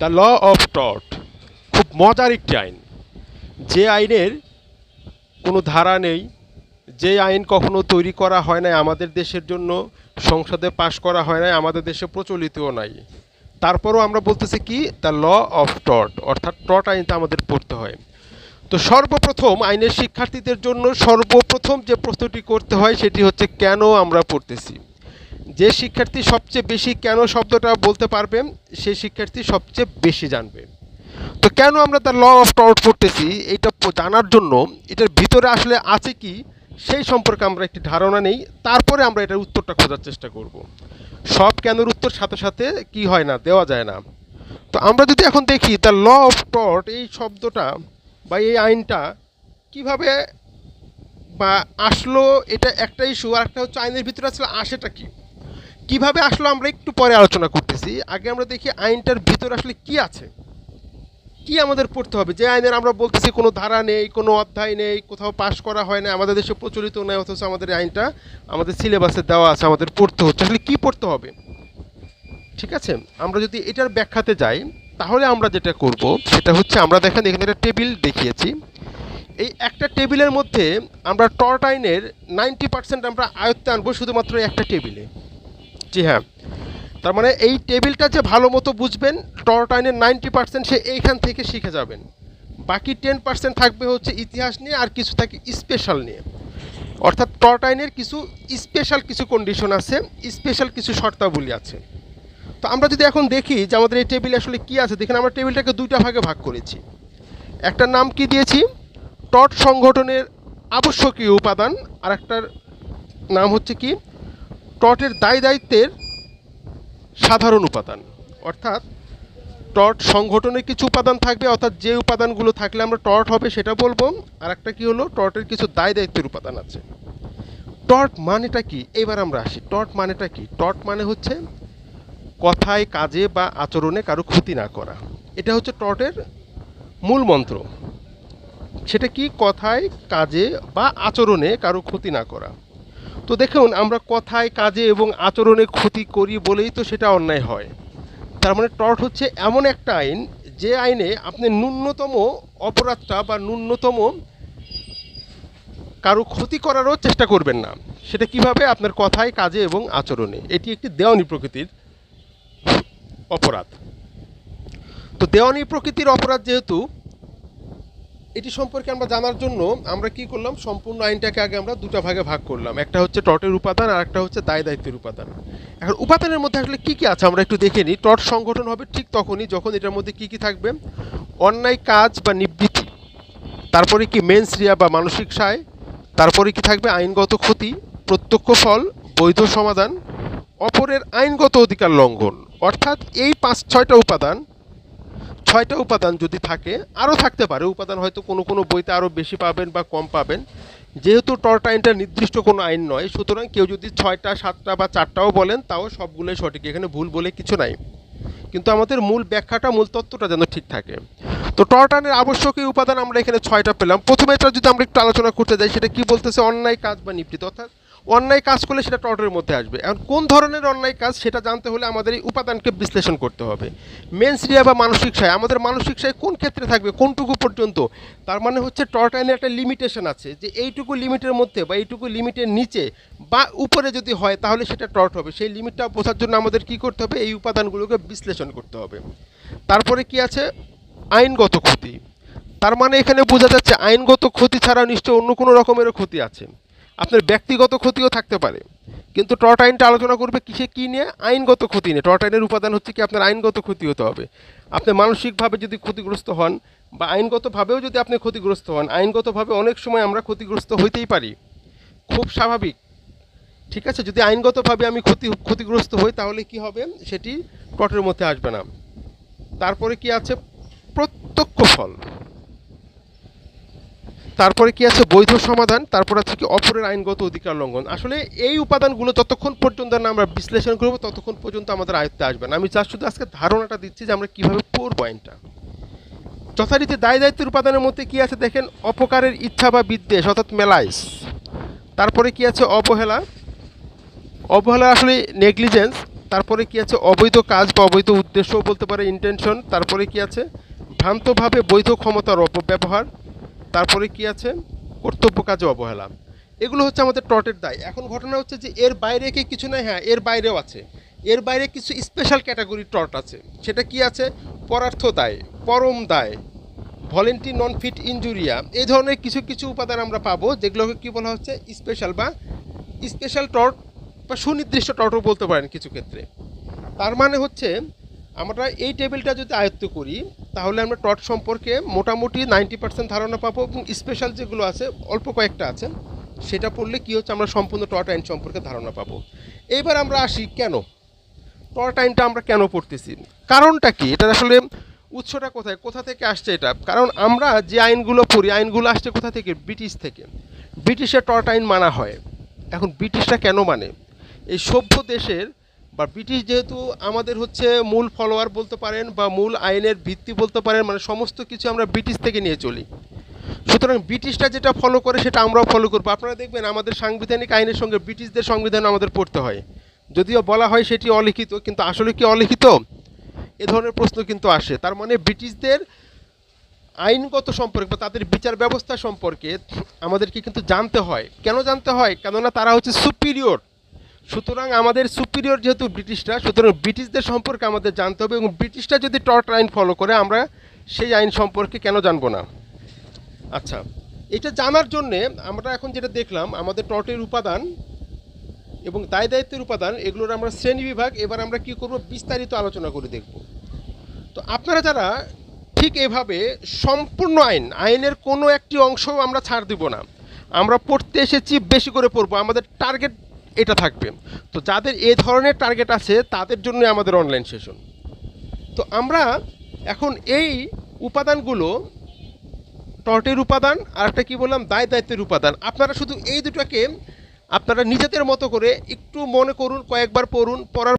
The law of টট খুব মজার একটি আইন। যে আইনের কোনো ধারা নেই, যে আইন কখনো তৈরি করা হয় নাই আমাদের দেশের জন্য, সংসদে পাশ করা হয় নাই আমাদের দেশে প্রচলিতও নাই। তারপরও আমরা বলতেছি কি? দ্য ল অফ টট অর্থাৎ টট আইনটা আমাদের পড়তে হয়। তো সর্বপ্রথম আইনের শিক্ষার্থীদের জন্য সর্বপ্রথম যে প্রশ্নটি করতে হয় সেটি হচ্ছে, কেন আমরা পড়তেছি? যে শিক্ষার্থী সবচেয়ে বেশি কেন শব্দটা বলতে পারবে সেই শিক্ষার্থী সবচেয়ে বেশি জানবে। তো কেন আমরা তার ল অফ টর্ট পড়তেছি, এটা জানার জন্য, এটার ভিতরে আসলে আছে কি, সেই সম্পর্কে আমরা একটি ধারণা নেই, তারপরে আমরা এটার উত্তরটা খোঁজার চেষ্টা করব। সব কেনর উত্তর সাথে সাথে কি হয় না, দেওয়া যায় না। তো আমরা যদি এখন দেখি দ্য ল অফ টর্ট এই শব্দটা বা এই আইনটা কীভাবে বা আসলো, এটা একটা ইস্যু আর একটা হচ্ছে আইনের ভিতরে আসলে আসেটা কি? কীভাবে আসলো আমরা একটু পরে আলোচনা করতেছি। আগে আমরা দেখি আইনটার ভিতরে আসলে কি আছে। কি আমাদের পড়তে হবে? যে আইনের আমরা বলতেছি কোনো ধারা নেই, কোনো অধ্যায় নেই, কোথাও পাশ করা হয় না আমাদের দেশে প্রচলিত নেই, অথচ আমাদের আইনটা, আমাদের সিলেবাসে দেওয়া আছে, আমাদের পড়তে হচ্ছে। আসলে কি পড়তে হবে? ঠিক আছে? আমরা যদি এটার ব্যাখ্যাতে যাই, তাহলে আমরা যেটা করব, সেটা হচ্ছে আমরা দেখেন এখানে একটা টেবিল দেখিয়েছি। এই একটা টেবিলের মধ্যে আমরা টর্ট আইনের নাইনটি পার্সেন্ট আমরা আয়ত্তে আনব শুধুমাত্র একটা টেবিলে। জি হ্যাঁ। তার মানে এই টেবিলটা যে ভালো মতো বুঝবেন টর্ট আইনের নাইনটি পার্সেন্ট সে এইখান থেকে শিখে যাবেন। বাকি টেন পার্সেন্ট থাকবে হচ্ছে ইতিহাস নিয়ে আর কিছু থাকে স্পেশাল নিয়ে। অর্থাৎ টর্ট আইনের কিছু স্পেশাল কিছু কন্ডিশন আছে, স্পেশাল কিছু শর্তাবলী আছে। তো আমরা যদি এখন দেখি যে আমাদের এই টেবিলে আসলে কি আছে, দেখেন আমরা টেবিলটাকে দুইটা ভাগে ভাগ করেছি। একটার নাম কি দিয়েছি? টট সংগঠনের আবশ্যকীয় উপাদান আর একটার নাম হচ্ছে কি? টটের দায় দায়িত্বের সাধারণ উপাদান। অর্থাৎ টট সংগঠনের কিছু উপাদান থাকবে, অর্থাৎ যে উপাদানগুলো থাকলে আমরা টট হবে সেটা বলব। আর একটা কী হলো? টটের কিছু দায় দায়িত্বের উপাদান আছে। টট মানেটা কি? এবার আমরা আসি। টট মানেটা কি? টট মানে হচ্ছে কথায়, কাজে বা আচরণে কারও ক্ষতি না করা। এটা হচ্ছে টটের মূল মন্ত্র। সেটা কি? কথায়, কাজে বা আচরণে কারও ক্ষতি না করা। তো দেখুন, আমরা কথায়, কাজে এবং আচরণে ক্ষতি করি বলেই তো সেটা অন্যায় হয়। তার মানে টর্ট হচ্ছে এমন একটা আইন, যে আইনে আপনি ন্যূনতম অপরাধটা বা ন্যূনতম কারও ক্ষতি করারও চেষ্টা করবেন না। সেটা কীভাবে? আপনার কথায়, কাজে এবং আচরণে। এটি একটি দেওয়ানি প্রকৃতির অপরাধ। তো দেওয়ানি প্রকৃতির অপরাধ যেহেতু এটি সম্পর্কে আমরা জানার জন্য আমরা কি করলাম? সম্পূর্ণ আইনটাকে আগে আমরা দুটা ভাগে ভাগ করলাম। একটা হচ্ছে টটের উপাদান আর একটা হচ্ছে দায় দায়িত্বের উপাদান। এখন উপাদানের মধ্যে আসলে কি কি আছে আমরা একটু দেখে নিই। টট সংগঠন হবে ঠিক তখনই যখন এটার মধ্যে কি কি থাকবে? অন্যায় কাজ বা নিবৃত্তি, তারপরে কি মেন্সরিয়া বা মানসিক সায়, তারপরে কি থাকবে আইনগত ক্ষতি, প্রত্যক্ষ ফল, বৈধ সমাধান, অপরের আইনগত অধিকার লঙ্ঘন। অর্থাৎ এই পাঁচ ছয়টা উপাদান ছয়টা উপাদান যদি থাকে আরও থাকতে পারে। উপাদান হয়তো কোনো কোনো বইতে আরও বেশি পাবেন বা কম পাবেন। যেহেতু টর্ট আইনটা নির্দিষ্ট কোনো আইন নয়, সুতরাং কেউ যদি ছয়টা, সাতটা বা চারটাও বলেন, তাও সবগুলোই সঠিক। এখানে ভুল বলে কিছু নাই। কিন্তু আমাদের মূল ব্যাখ্যাটা, মূল তত্ত্বটা যেন ঠিক থাকে। তো টর্ট আইনের আবশ্যকীয় উপাদান আমরা এখানে ছয়টা পেলাম। প্রথমে এটা যদি আমরা একটু আলোচনা করতে যাই, সেটা কি বলতেছে? অন্যায়, কাজ বা নিবৃত্তি অর্থাৎ অন্যায় কাজ করলে সেটা টর্টের মধ্যে আসবে। এখন কোন ধরনের অন্যায় কাজ সেটা জানতে হলে আমাদের এই উপাদানকে বিশ্লেষণ করতে হবে। মেন্সরিয়া বা মানসিক সায়, আমাদের মানসিক সায় কোন ক্ষেত্রে থাকবে, কোনটুকু পর্যন্ত? তার মানে হচ্ছে টর্ট আইনের একটা লিমিটেশন আছে যে এইটুকু লিমিটের মধ্যে বা এইটুকু লিমিটের নিচে বা উপরে যদি হয় তাহলে সেটা টর্ট হবে। সেই লিমিটটা বোঝার জন্য আমাদের কি করতে হবে? এই উপাদানগুলোকে বিশ্লেষণ করতে হবে। তারপরে কি আছে? আইনগত ক্ষতি। তার মানে এখানে বোঝা যাচ্ছে আইনগত ক্ষতি ছাড়া নিশ্চয় অন্য কোনো রকমেরও ক্ষতি আছে। আপনার ব্যক্তিগত ক্ষতিও থাকতে পারে। কিন্তু টর্ট আইনটা আলোচনা করবে কিসে কী নিয়ে? আইনগত ক্ষতি নিয়ে। টর্ট আইনের উপাদান হচ্ছে কি আপনার আইনগত ক্ষতি হতে হবে। আপনি মানসিকভাবে যদি ক্ষতিগ্রস্ত হন বা আইনগতভাবেও যদি আপনি ক্ষতিগ্রস্ত হন, আইনগতভাবে অনেক সময় আমরা ক্ষতিগ্রস্ত হইতেই পারি। খুব স্বাভাবিক। ঠিক আছে? যদি আইনগতভাবে আমি ক্ষতি, ক্ষতিগ্রস্ত হই, তাহলে কি হবে? সেটি টটের মধ্যে আসবে না। তারপরে কি আছে? প্রত্যক্ষ ফল। তারপরে কি আছে বৈধ সমাধান? তারপর আছে কি অপরের আইনগত অধিকার লঙ্ঘন? আসলে এই উপাদানগুলো যতক্ষণ পর্যন্ত না আমরা বিশ্লেষণ করব, ততক্ষণ পর্যন্ত আমাদের আয়ত্তে আসবে না। আমি জাস্ট শুধু আজকে ধারণাটা দিচ্ছি যে আমরা কীভাবে পড়ব আইনটা। যথারীতি দায় দায়িত্বের উপাদানের মধ্যে কি আছে দেখেন? অপকারের ইচ্ছা বা বিদ্বেষ, অর্থাৎ মেলাইস। তারপরে কি আছে অবহেলা? অবহেলা আসলে নেগলিজেন্স। তারপরে কি আছে অবৈধ কাজ বা অবৈধ উদ্দেশ্য বলতে পারে ইন্টেনশন তারপরে কি আছে? ভ্রান্তভাবে বৈধ ক্ষমতার অপব্যবহার। তারপরে কি আছে? কর্তব্য কাজে অবহেলা। এগুলো হচ্ছে আমাদের টটের দায়। এখন ঘটনা হচ্ছে যে এর বাইরে কি কিছু নাই? হ্যাঁ এর বাইরেও আছে। এর বাইরে কিছু স্পেশাল ক্যাটাগরি টট আছে। সেটা কি আছে? পরার্থ দায়, পরম দায় ভলেন্টি নন ফিট ইনজুরিয়া এই ধরনের কিছু কিছু উপাদান আমরা পাবো, যেগুলোকে কি বলা হচ্ছে? স্পেশাল বা স্পেশাল টট বা সুনির্দিষ্ট টটও বলতে পারেন কিছু ক্ষেত্রে। তার মানে হচ্ছে আমরা এই টেবিলটা যদি আয়ত্ত করি, তাহলে আমরা টট সম্পর্কে মোটামুটি নাইনটি পার্সেন্ট ধারণা পাবো এবং স্পেশাল যেগুলো আছে, অল্প কয়েকটা আছে, সেটা পড়লে কি হচ্ছে, আমরা সম্পূর্ণ টট আইন সম্পর্কে ধারণা পাবো। এইবার আমরা আসি কেন? টট আইনটা আমরা কেন পড়তেছি? কারণটা কি? এটা আসলে উৎসটা কোথায়? কোথা থেকে আসছে এটা? কারণ আমরা যে আইনগুলো পড়ি, আইনগুলো আসছে কোথা থেকে? ব্রিটিশ থেকে। ব্রিটিশের টট আইন মানা হয়। এখন ব্রিটিশরা কেন মানে? এই সভ্য দেশের বা ব্রিটিশ যেহেতু আমাদের হচ্ছে মূল ফলোয়ার বলতে পারেন বা মূল আইনের ভিত্তি বলতে পারেন মানে সমস্ত কিছু আমরা ব্রিটিশ থেকে নিয়ে চলি। সুতরাং ব্রিটিশরা যেটা ফলো করে সেটা আমরাও ফলো করব। আপনারা দেখবেন আমাদের সাংবিধানিক আইনের সঙ্গে ব্রিটিশদের সংবিধান আমাদের পড়তে হয়। যদিও বলা হয় সেটি অলিখিত, কিন্তু আসলে কি অলিখিত? এ ধরনের প্রশ্ন কিন্তু আসে। তার মানে ব্রিটিশদের আইনগত সম্পর্কে বা তাদের বিচার ব্যবস্থা সম্পর্কে আমাদেরকে কিন্তু জানতে হয়। কেন জানতে হয়? কেননা তারা হচ্ছে সুপিরিয়র সুতরাং আমাদের সুপিরিয়র যেহেতু ব্রিটিশরা, সুতরাং ব্রিটিশদের সম্পর্কে আমাদের জানতে হবে এবং ব্রিটিশরা যদি টর্ট আইন ফলো করে, আমরা সেই আইন সম্পর্কে কেন জানব না? আচ্ছা এটা জানার জন্যে আমরা এখন যেটা দেখলাম, আমাদের টর্টের উপাদান এবং দায় দায়িত্বের উপাদান, এগুলোর আমরা শ্রেণি বিভাগ, এবার আমরা কি করব, বিস্তারিত আলোচনা করে দেখব। তো আপনারা যারা ঠিক এভাবে সম্পূর্ণ আইন, আইনের কোনো একটি অংশ আমরা ছাড় দিব না, আমরা পড়তে এসেছি, বেশি করে পড়ব, আমাদের টার্গেট এটা থাকবে। তো যাদের এ ধরনের টার্গেট আছে, তাদের জন্য আমাদের অনলাইন সেশন তো আমরা এখন এই উপাদানগুলো টর্টের উপাদান, আর একটা কী বললাম, দায় দায়িত্বের উপাদান, আপনারা শুধু এই দুটাকে আপনারা নিজেদের মতো করে একটু মনে করুন, কয়েকবার পড়ুন, পড়ার